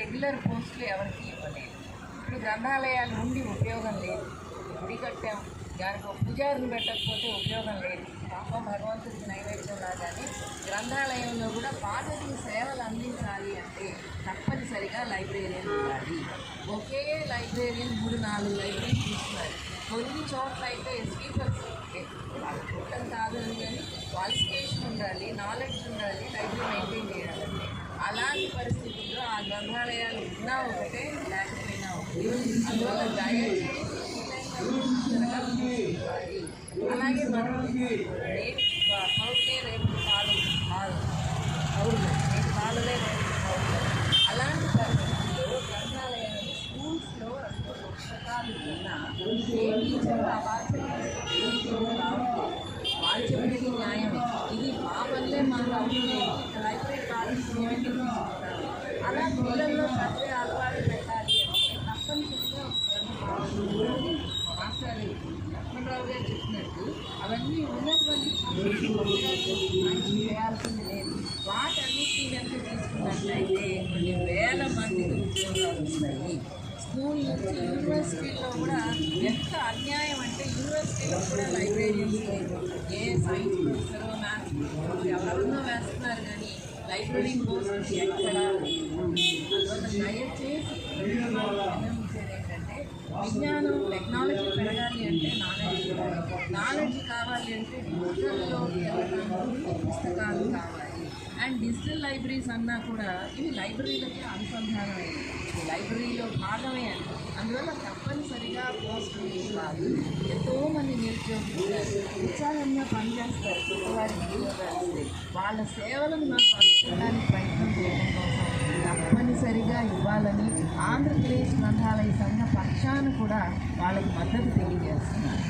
Regular పోస్టులు ఎవరికి ఇవ్వలేదు. ఇప్పుడు గ్రంథాలయాలు ఉండి ఉపయోగం లేదు. గుడి కట్టాం దానికి ఒక పూజారిని పెట్టకపోతే ఉపయోగం లేదు. పాపం భగవంతుడికి నైవేద్యం రాగానే గ్రంథాలయంలో కూడా పాఠకులు సేవలు అందించాలి అంటే తప్పనిసరిగా లైబ్రేరియన్ ఉండాలి. ఒకే లైబ్రేరియన్ మూడు నాలుగు లైబ్రరీ చూస్తున్నారు కొన్ని చోట్ల అయితే స్పీకర్స్ వాళ్ళు పుట్టం కాదు అని కానీ క్వాలిఫికేషన్ ఉండాలి నాలెడ్జ్ ఉండాలి గ్రంథాలయాలు ఉన్నా ఒకటే లేకపోయినా ఒకటి అందువల్ల దయచేసి అలాగే మనం రేపు పౌరులే రేపు పాలు పాలు పౌరులు రేపు పాలులే రేపు పౌరులు అలాంటి పరిస్థితుల్లో గ్రంథాలయాలు స్కూల్స్లో పుస్తకాలు ఉన్నా ఏ టీచర్ ఆ బాధ్యత తీసుకొని రావట్లేదు. వాళ్ళు చెప్పేది న్యాయమే ఇది మా వల్లే మాకు అవుతుంది లైబ్రరీ కార్డ్స్ ఏమైతే తీసుకుంటారు అలా పిల్లల్లో అయితే కొన్ని వేల మందికి ఉద్యోగాలు ఉన్నాయి. స్కూల్ నుంచి యూనివర్సిటీలో కూడా ఎంత అన్యాయం అంటే యూనివర్సిటీలో కూడా లైబ్రరీ ఏ సైన్స్ ప్రొఫెసర్ మ్యాథ్స్ ప్రొఫెసర్ ఎవరన్నా వేస్తున్నారు కానీ లైబ్రరీ పోస్ట్ ఎక్కడ? దయచేసి ఏంటంటే విజ్ఞానం టెక్నాలజీ పెరగాలి అంటే నాలెడ్జ్. కావాలి నాలెడ్జ్ కావాలి అంటే పుస్తకాలు కావాలి. అండ్ డిజిటల్ లైబ్రరీస్ అన్నా కూడా ఇవి లైబ్రరీలకి అనుసంధానమైనవి లైబ్రరీలో భాగమే అని అందువల్ల తప్పనిసరిగా పోస్టులు కాదు ఎంతోమంది నిరుద్యోగులు ఉత్సాహంగా పనిచేస్తారు. కొత్తవారికి వాళ్ళ సేవలను మనం అందుకోవడానికి ప్రయత్నం చేయడం కోసం తప్పనిసరిగా ఇవ్వాలని ఆంధ్రప్రదేశ్ గ్రంథాలయ సంఘ పక్షాన కూడా వాళ్ళకి మద్దతు తెలియజేస్తున్నారు.